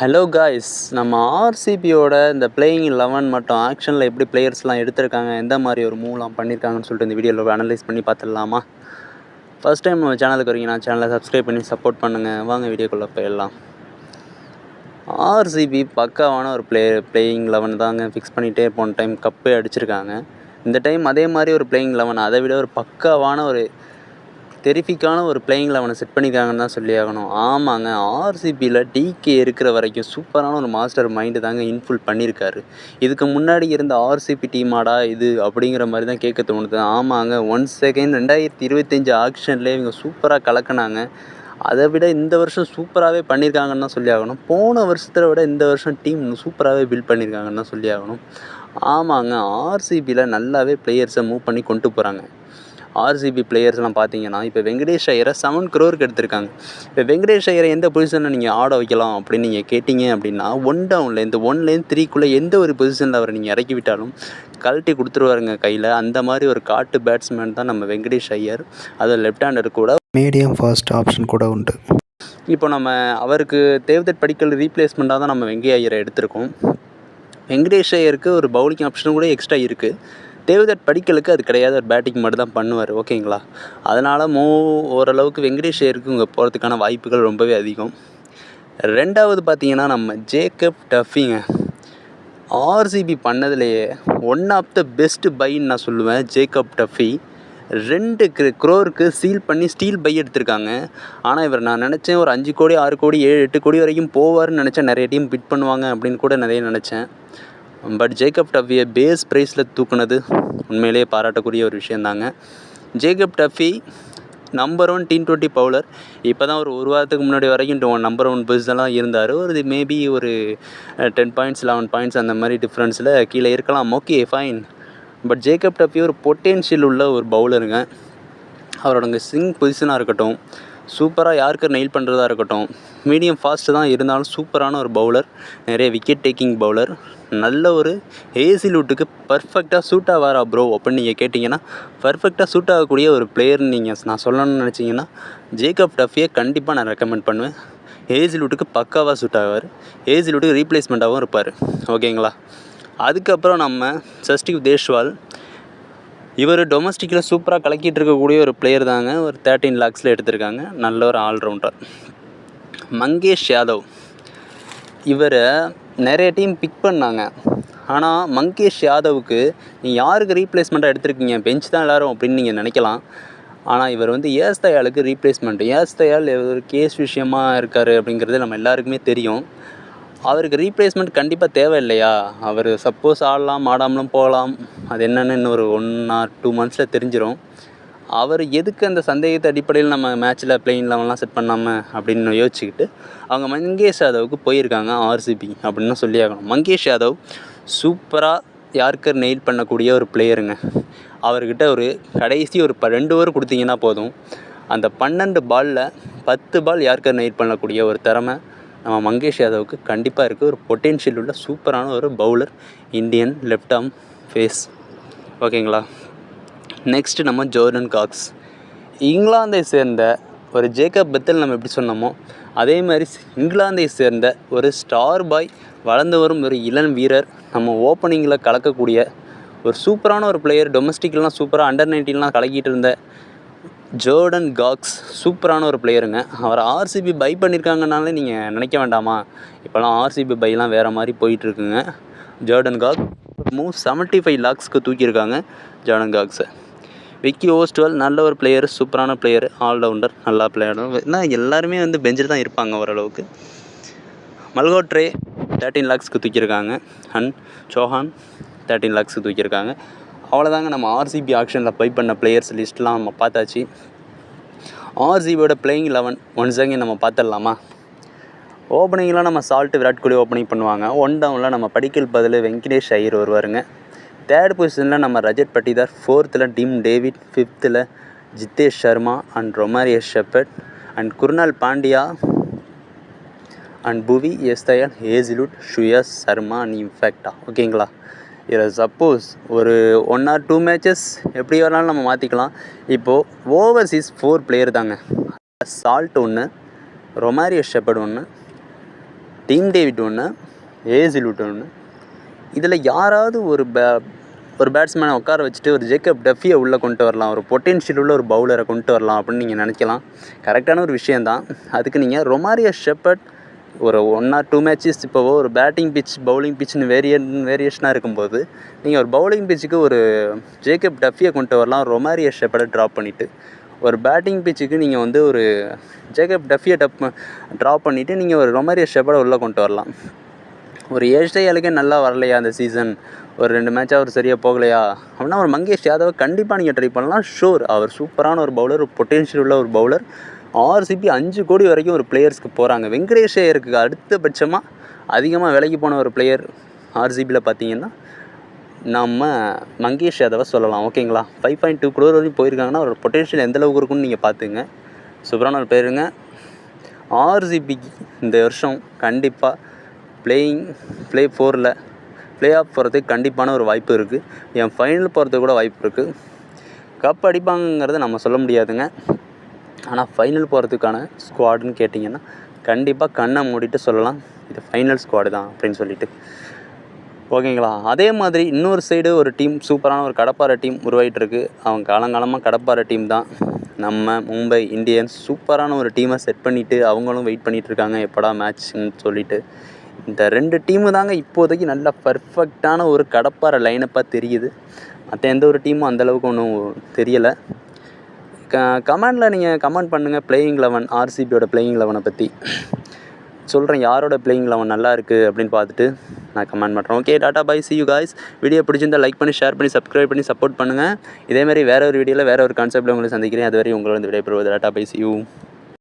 Hello guys நம்ம ஆர்சிபியோட இந்த playing eleven மட்டும் ஆக்ஷனில் எப்படி பிளேயர்ஸ்லாம் எடுத்திருக்காங்க எந்த மாதிரி ஒரு மூவ்லாம் பண்ணியிருக்காங்கன்னு சொல்லிட்டு இந்த வீடியோவில் அனலைஸ் பண்ணி பார்த்துடலாமா? ஃபர்ஸ்ட் டைம் நம்ம சேனலுக்கு வரீங்கன்னா சேனலை சப்ஸ்கிரைப் பண்ணி சப்போர்ட் பண்ணுங்கள் வாங்க வீடியோக்குள்ளே போயிடலாம். ஆர்சிபி பக்காவான ஒரு பிளே பிளேயிங் லெவன் தாங்க. ஃபிக்ஸ் பண்ணிகிட்டே போன டைம் கப்பே அடிச்சிருக்காங்க. இந்த டைம் அதே மாதிரி ஒரு பிளேயிங் லெவன் அதை விட ஒரு பக்காவான ஒரு தெரிஃபிக்கான ஒரு பிளேயிங் லெவனை செட் பண்ணியிருக்காங்கன்னு தான் சொல்லி ஆகணும். ஆமாங்க ஆர்சிபியில் டிகே இருக்கிற வரைக்கும் சூப்பரான ஒரு மாஸ்டர் மைண்டு தாங்க இன்ஃபுல் பண்ணியிருக்காரு இதுக்கு முன்னாடி இருந்த ஆர்சிபி டீமாடா இது அப்படிங்கிற மாதிரி தான் கேட்க தோணுது. ஆமாங்க ஒன் செகண்ட் ரெண்டாயிரத்தி இருபத்தஞ்சு ஆக்ஷன்லேயே இவங்க சூப்பராக கலக்குனாங்க. அதை விட இந்த வருஷம் சூப்பராகவே பண்ணியிருக்காங்கன்னு தான் சொல்லி ஆகணும். போன வருஷத்தை விட இந்த வருஷம் டீம் சூப்பராகவே பில்ட் பண்ணியிருக்காங்கன்னு தான் சொல்லி ஆகணும். ஆமாங்க ஆர்சிபியில் நல்லாவே பிளேயர்ஸை மூவ் பண்ணி கொண்டு போகிறாங்க ஆர்சிபி பிளேயர்ஸ்லாம் பார்த்தீங்கன்னா இப்போ வெங்கடேஷ் ஐயரை செவன் க்ரோருக்கு எடுத்திருக்காங்க. இப்போ வெங்கடேஷ் ஐயரை எந்த பொசிஷனில் நீங்கள் ஆட வைக்கலாம் அப்படின்னு நீங்கள் கேட்டிங்க அப்படின்னா ஒன் டவுனில் இந்த ஒன்லேருந்து த்ரீக்குள்ளே எந்த ஒரு பொசிஷனில் அவரை நீங்கள் இறக்கி விட்டாலும் கழட்டி கொடுத்துருவாருங்க கையில். அந்த மாதிரி ஒரு காட்டு பேட்ஸ்மேன் தான் நம்ம வெங்கடேஷ் ஐயர். அது லெஃப்ட் ஹேண்டர் கூட மீடியம் ஃபாஸ்ட் ஆப்ஷன் கூட உண்டு. இப்போ நம்ம அவருக்கு தேவதட் படிக்கல் ரீப்ளேஸ்மெண்ட்டாக தான் நம்ம வெங்கை ஐயரை எடுத்திருக்கோம். வெங்கடேஷ் ஐயருக்கு ஒரு பவுலிங் ஆப்ஷனும் கூட எக்ஸ்ட்ரா இருக்குது தேவதட் படிக்கலுக்கு அது கிடையாது. ஒரு பேட்டிங் மட்டும் தான் பண்ணுவார் ஓகேங்களா அதனால் மோ ஓரளவுக்கு வெங்கடேஷ் ஐயருக்கு இங்கே போகிறதுக்கான வாய்ப்புகள் ரொம்பவே அதிகம். ரெண்டாவது பார்த்தீங்கன்னா நம்ம ஜேக்கப் டஃபிங்க. ஆர்சிபி பண்ணதுலேயே ஒன் ஆஃப் த பெஸ்ட் பைன்னு நான் சொல்லுவேன் ஜேக்கப் டஃபி. ரெண்டு க்ரோருக்கு சீல் பண்ணி ஸ்டீல் பை எடுத்திருக்காங்க. ஆனால் இவர் நான் நினச்சேன் ஒரு அஞ்சு கோடி ஆறு கோடி ஏழு எட்டு கோடி வரைக்கும் போவார்னு நினச்சேன். நிறைய டீம் பிட் பண்ணுவாங்க அப்படின்னு கூட நிறைய நினச்சேன். பட் ஜேக்கப் டஃபியை பேஸ் ப்ரைஸில் தூக்குனது உண்மையிலேயே பாராட்டக்கூடிய ஒரு விஷயந்தாங்க Jacob Duffy number one T twenty bowler இப்போ தான் ஒரு ஒரு வாரத்துக்கு முன்னாடி வரைக்கும் நம்பர் ஒன் பொசிஷன்லாம் இருந்தார். ஒரு மேபி ஒரு டென் பாயிண்ட்ஸ் லெவன் பாயிண்ட்ஸ் அந்த மாதிரி டிஃப்ரென்ஸில் கீழே இருக்கலாம். Okay fine but Jacob Duffy ஒரு பொட்டென்ஷியல் உள்ள ஒரு பவுலருங்க அவரோட சிங் பொசிஷனாக இருக்கட்டும் சூப்பராக யாருக்கு நெயில் பண்ணுறதா இருக்கட்டும் மீடியம் ஃபாஸ்ட்டு தான் இருந்தாலும் சூப்பரான ஒரு பவுலர் நிறைய விக்கெட் டேக்கிங் பவுலர் நல்ல ஒரு ஏசி லூட்டுக்கு பர்ஃபெக்டாக சூட் ஆவாரா ப்ரோ அப்படின்னு நீங்கள் கேட்டிங்கன்னா பர்ஃபெக்டாக சூட் ஆகக்கூடிய ஒரு பிளேயர்னு நீங்கள் நான் சொல்லணும்னு நினச்சிங்கன்னா ஜேக்கப் டஃபியை கண்டிப்பாக நான் ரெக்கமெண்ட் பண்ணுவேன். ஏசி லூட்டுக்கு பக்காவாக சூட் ஆவார். ஏசி லூட்டுக்கு ரீப்ளேஸ்மெண்ட்டாகவும் இருப்பார். ஓகேங்களா? அதுக்கப்புறம் நம்ம சஸ்டிவ் தேஷ்வால் இவர் டொமஸ்டிக்கில் சூப்பராக கலக்கிட்டு இருக்கக்கூடிய ஒரு பிளேயர் தாங்க. ஒரு தேர்ட்டீன் லேக்ஸில் எடுத்திருக்காங்க. நல்ல ஒரு ஆல்ரவுண்டர் மங்கேஷ் யாதவ். இவரை நிறைய டீம் பிக் பண்ணாங்க. ஆனால் மங்கேஷ் யாதவுக்கு நீ யாருக்கு ரீப்ளேஸ்மெண்ட்டாக எடுத்திருக்கீங்க? பெஞ்ச் தான் எல்லாரும் அப்படின்னு நீங்கள் நினைக்கலாம். ஆனால் இவர் வந்து ஏஸ் தயாளுக்கு ரீப்ளேஸ்மெண்ட் ஏஸ் தயால் ஒரு கேஸ் விஷயமாக இருக்கார் அப்படிங்கிறது நம்ம எல்லாருக்குமே தெரியும். அவருக்கு ரீப்ளேஸ்மெண்ட் கண்டிப்பாக தேவை இல்லையா அவர் சப்போஸ் ஆடலாம் ஆடாமலும் போகலாம். அது என்னென்னு இன்னும் ஒரு ஒன் ஆர் டூ மந்த்ஸில் தெரிஞ்சிடும் அவர் எதுக்கு அந்த சந்தேகத்தை அடிப்படையில் நம்ம மேட்ச்சில் பிளெயின் லெவன்லாம் செட் பண்ணாமல் அப்படின்னு யோசிச்சுக்கிட்டு அவங்க மங்கேஷ் யாதவுக்கு போயிருக்காங்க ஆர்சிபி அப்படின்னு சொல்லி ஆகணும். மங்கேஷ் யாதவ் சூப்பராக யார்கர் நெயில் பண்ணக்கூடிய ஒரு பிளேயருங்க அவர்கிட்ட ஒரு கடைசி ஒரு ப ரெண்டு ஓவர் கொடுத்தீங்கன்னா போதும். அந்த பன்னெண்டு பாலில் பத்து பால் யார்கர் நெயில் பண்ணக்கூடிய ஒரு திறமை நம்ம மங்கேஷ் யாதவுக்கு கண்டிப்பாக இருக்குது ஒரு பொட்டென்ஷியல் உள்ள சூப்பரான ஒரு bowler Indian left arm pace ஓகேங்களா நெக்ஸ்ட்டு நம்ம ஜோர்டன் காக்ஸ் இங்கிலாந்தை சேர்ந்த ஒரு ஜேக்கப் பெத்தல் நம்ம எப்படி சொன்னோமோ அதே மாதிரி இங்கிலாந்தை சேர்ந்த ஒரு ஸ்டார் பாய் வளர்ந்து வரும் ஒரு இளம் வீரர் நம்ம ஓப்பனிங்கில் கலக்கக்கூடிய ஒரு சூப்பரான ஒரு பிளேயர் டொமஸ்டிக்லாம் சூப்பராக அண்டர் நைன்டீன்லாம் கலக்கிட்டு இருந்த ஜோர்டன் காக்ஸ் சூப்பரான ஒரு பிளேயருங்க அவர் ஆர்சிபி பை பண்ணியிருக்காங்கனாலே நீங்கள் நினைக்க வேண்டாமா? இப்போலாம் ஆர்சிபி பைலாம் வேறு மாதிரி போயிட்டுருக்குங்க Jordan Cox move seventy five லேக்ஸ்க்கு தூக்கியிருக்காங்க ஜானங்காக்ஸை விக்கி ஓஸ்டுவல் நல்ல ஒரு பிளேயர் சூப்பரான பிளேயர் ஆல்ரவுண்டர் நல்லா பிளேயரும் ஏன்னா எல்லாருமே வந்து பெஞ்சில் தான் இருப்பாங்க ஓரளவுக்கு. மல்கோட்ரே தேர்ட்டீன் லேக்ஸ்க்கு தூக்கியிருக்காங்க. அண்ட் சோஹான் தேர்ட்டீன் லேக்ஸ்க்கு தூக்கியிருக்காங்க. அவ்வளோதாங்க நம்ம ஆர்சிபி ஆக்ஷனில் பை பண்ண பிளேயர்ஸ் லிஸ்ட்லாம் நம்ம பார்த்தாச்சு. ஆர்சிபியோட பிளேயிங் லெவன் ஒன்ஸ் அங்கே நம்ம பார்த்துடலாமா? ஓப்பனிங்லாம் நம்ம சால்ட்டு விராட் கோலி ஓப்பனிங் பண்ணுவாங்க. ஒன் டவுனில் நம்ம படிக்கல் பதில் வெங்கடேஷ் ஐயர் வருவாருங்க. தேர்ட் பொசிஷனில் நம்ம ரஜத் பட்டிதார் ஃபோர்த்தில் Tim David ஃபிஃப்த்தில் Jitesh Sharma and Romario Shepherd and Krunal Pandya and Bhuvi Yash Dayal Hazlewood ஷுயஸ் Sharma and இன்ஃபேக்டா ஓகேங்களா இதில் சப்போஸ் ஒரு ஒன் ஆர் டூ மேட்சஸ் எப்படி வேணாலும் நம்ம மாற்றிக்கலாம் இப்போது ஓவர்சீஸ் ஃபோர் பிளேயர் தாங்க. சால்ட் ஒன்று ரொமாரியோ ஷெப்பர்ட் ஒன்று டீம் டேவிட் ஒன்று ஏசில் விட்டு ஒன்று. இதில் யாராவது ஒரு பே ஒரு பேட்ஸ்மேனை உட்கார வச்சுட்டு ஒரு ஜேக்கப் டஃபியை உள்ளே கொண்டு வரலாம் ஒரு பொட்டென்ஷியல் உள்ள ஒரு பவுலரை கொண்டு வரலாம் அப்படின்னு நீங்கள் நினைக்கலாம். கரெக்டான ஒரு விஷயந்தான். அதுக்கு நீங்கள் ரொமாரியா ஷெப்பர்ட் ஒரு ஒன் ஆர் டூ மேட்சஸ் இப்போவோ ஒரு பேட்டிங் பிச் பவுலிங் பிச்னு வேரியன் வேரியேஷனாக இருக்கும்போது நீங்கள் ஒரு பவுலிங் பிச்சுக்கு ஒரு ஜேக்கப் டஃபியை கொண்டு வரலாம் ரொமாரியா ஷெப்பர்டை ட்ராப் பண்ணிவிட்டு ஒரு பேட்டிங் பிச்சுக்கு நீங்கள் வந்து ஒரு ஜேக்கப் டஃபியை டப் ட்ராப் பண்ணிவிட்டு நீங்கள் ஒரு ரொமாரிய ஷெப்பர்டை உள்ளே கொண்டு வரலாம். ஒரு ஏஷ்டையாளுக்கே நல்லா வரலையா அந்த சீசன் ஒரு ரெண்டு மேட்ச் அவர் சரியாக போகலையா? அப்படின்னா ஒரு மங்கேஷ் யாதவை கண்டிப்பாக நீங்கள் ட்ரை பண்ணலாம். ஷூர் அவர் சூப்பரான ஒரு பவுலர் ஒரு பொட்டென்ஷியல் உள்ள ஒரு பவுலர் ஆர்சிபி அஞ்சு கோடி வரைக்கும் ஒரு பிளேயர்ஸ்க்கு போகிறாங்க வெங்கடேஷ் ஐயருக்கு அடுத்தபட்சமாக அதிகமாக விலைக்கு போன ஒரு பிளேயர் ஆர்சிபியில் பார்த்தீங்கன்னா நம்ம மங்கேஷ் யாதவை சொல்லலாம் ஓகேங்களா? ஃபைவ் பாயிண்ட் டூ க்ரோர் வரைக்கும் போயிருக்காங்கன்னா ஒரு பொட்டென்ஷியல் எந்த அளவுக்கு இருக்குன்னு நீங்கள் பார்த்துங்க. சூப்பரான ஒரு பேருங்க ஆர்சிபிக்கு இந்த வருஷம் கண்டிப்பாக பிளேயிங் ப்ளே ஃபோரில் ப்ளே ஆஃப் போகிறதுக்கு கண்டிப்பான ஒரு வாய்ப்பு இருக்குது என் ஃபைனல் போகிறதுக்கு கூட வாய்ப்பு இருக்குது கப் அடிப்பாங்கிறத நம்ம சொல்ல முடியாதுங்க. ஆனால் ஃபைனல் போகிறதுக்கான ஸ்குவாடுன்னு கேட்டிங்கன்னா கண்டிப்பாக கண்ணை மூடிட்டு சொல்லலாம். இது ஃபைனல் ஸ்குவாடு தான் அப்படின்னு சொல்லிட்டு. ஓகேங்களா? அதே மாதிரி இன்னொரு சைடு ஒரு டீம் சூப்பரான ஒரு கடப்பாறை டீம் உருவாகிட்டுருக்கு அவங்க காலங்காலமாக கடப்பாறை டீம் தான். நம்ம மும்பை இந்தியன்ஸ் சூப்பரான ஒரு டீமை செட் பண்ணிவிட்டு அவங்களும் வெயிட் பண்ணிகிட்டு இருக்காங்க. எப்படா மேட்ச்னு சொல்லிட்டு. இந்த ரெண்டு டீமு தாங்க இப்போதைக்கு நல்ல பர்ஃபெக்டான ஒரு கடப்பாறை லைனப்பாக தெரியுது. மற்ற எந்த ஒரு டீமும் அந்தளவுக்கு ஒன்றும் தெரியலை. க கமெண்டில் நீங்கள் கமெண்ட் பண்ணுங்கள் பிளேயிங் லெவன் ஆர்சிபியோட பிளேயிங் லெவனை பற்றி சொல்கிறேன் யாரோட பிளேயிங் லெவன் நல்லா இருக்குது அப்படின்னு பார்த்துட்டு. நான் கமெண்ட் பண்ணுறேன். Okay tata bye see you guys video பிடிச்சிருந்தா லைக் பண்ணி ஷேர் பண்ணி சப்ஸ்கிரைப் பண்ணி சப்போர்ட் பண்ணுங்கள் இதேமாதிரி வேறு ஒரு வீடியோவில் வேறு ஒரு கான்செப்ட்டில் உங்களை சந்திக்கிறேன். அதுவரை உங்களோட விடைபெறுவது டாட்டா பை சி யூ